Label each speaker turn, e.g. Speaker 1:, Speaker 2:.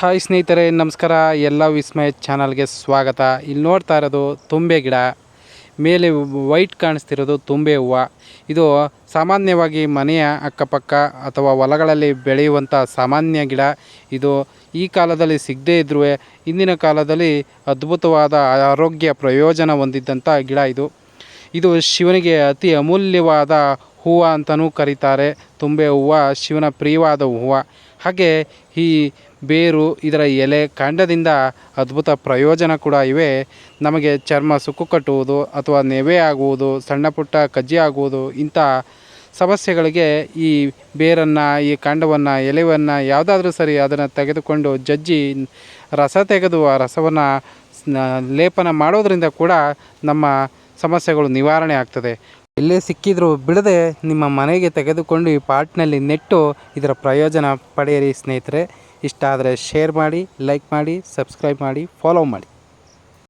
Speaker 1: Hi ಸ್ನೇಹಿತರೆ, ನಮಸ್ಕಾರ. ಎಲ್ಲ ವಿಸ್ಮಯ ಚಾನಲ್ಗೆ ಸ್ವಾಗತ. ಇಲ್ಲಿ ನೋಡ್ತಾ ಇರೋದು ತುಂಬೆ ಗಿಡ. ಮೇಲೆ ವೈಟ್ ಕಾಣಿಸ್ತಿರೋದು ತುಂಬೆ ಹೂವು. ಇದು ಸಾಮಾನ್ಯವಾಗಿ ಮನೆಯ ಅಕ್ಕಪಕ್ಕ ಅಥವಾ ಹೊಲಗಳಲ್ಲಿ ಬೆಳೆಯುವಂಥ ಸಾಮಾನ್ಯ ಗಿಡ. ಇದು ಈ ಕಾಲದಲ್ಲಿ ಸಿಗದೇ ಇದ್ರೂ ಇಂದಿನ ಕಾಲದಲ್ಲಿ ಅದ್ಭುತವಾದ ಆರೋಗ್ಯ ಪ್ರಯೋಜನ ಹೊಂದಿದ್ದಂಥ ಗಿಡ ಇದು. ಇದು ಶಿವನಿಗೆ ಅತಿ ಅಮೂಲ್ಯವಾದ ಹೂವು ಅಂತಲೂ ಕರೀತಾರೆ. ತುಂಬೆ ಹೂವು, ಶಿವನ ಪ್ರಿಯವಾದ ಹೂವು. ಹಾಗೆ ಈ ಬೇರು, ಇದರ ಎಲೆ, ಕಾಂಡದಿಂದ ಅದ್ಭುತ ಪ್ರಯೋಜನ ಕೂಡ ಇವೆ. ನಮಗೆ ಚರ್ಮ ಸುಕ್ಕು ಕಟ್ಟುವುದು ಅಥವಾ ನೆವೆ ಆಗುವುದು, ಸಣ್ಣ ಪುಟ್ಟ ಕಜ್ಜಿ ಆಗುವುದು, ಇಂಥ ಸಮಸ್ಯೆಗಳಿಗೆ ಈ ಬೇರನ್ನು, ಈ ಕಾಂಡವನ್ನು ಎಲೆಯನ್ನು ಯಾವುದಾದ್ರೂ ಸರಿ ಅದನ್ನು ತೆಗೆದುಕೊಂಡು ಜಜ್ಜಿ, ರಸ ತೆಗೆದು ಆ ರಸವನ್ನು ಲೇಪನ ಮಾಡೋದರಿಂದ ಕೂಡ ನಮ್ಮ ಸಮಸ್ಯೆಗಳು ನಿವಾರಣೆ ಆಗ್ತದೆ. ಎಲ್ಲೇ ಸಿಕ್ಕಿದರೂ ಬಿಡದೆ ನಿಮ್ಮ ಮನೆಗೆ ತೆಗೆದುಕೊಂಡು ಈ ಪಾಟ್ನಲ್ಲಿ ನೆಟ್ಟು ಇದರ ಪ್ರಯೋಜನ ಪಡೆಯಿರಿ ಸ್ನೇಹಿತರೆ. ಇಷ್ಟ ಆದರೆ ಶೇರ್ ಮಾಡಿ, ಲೈಕ್ ಮಾಡಿ, ಸಬ್ಸ್ಕ್ರೈಬ್ ಮಾಡಿ, ಫಾಲೋ ಮಾಡಿ.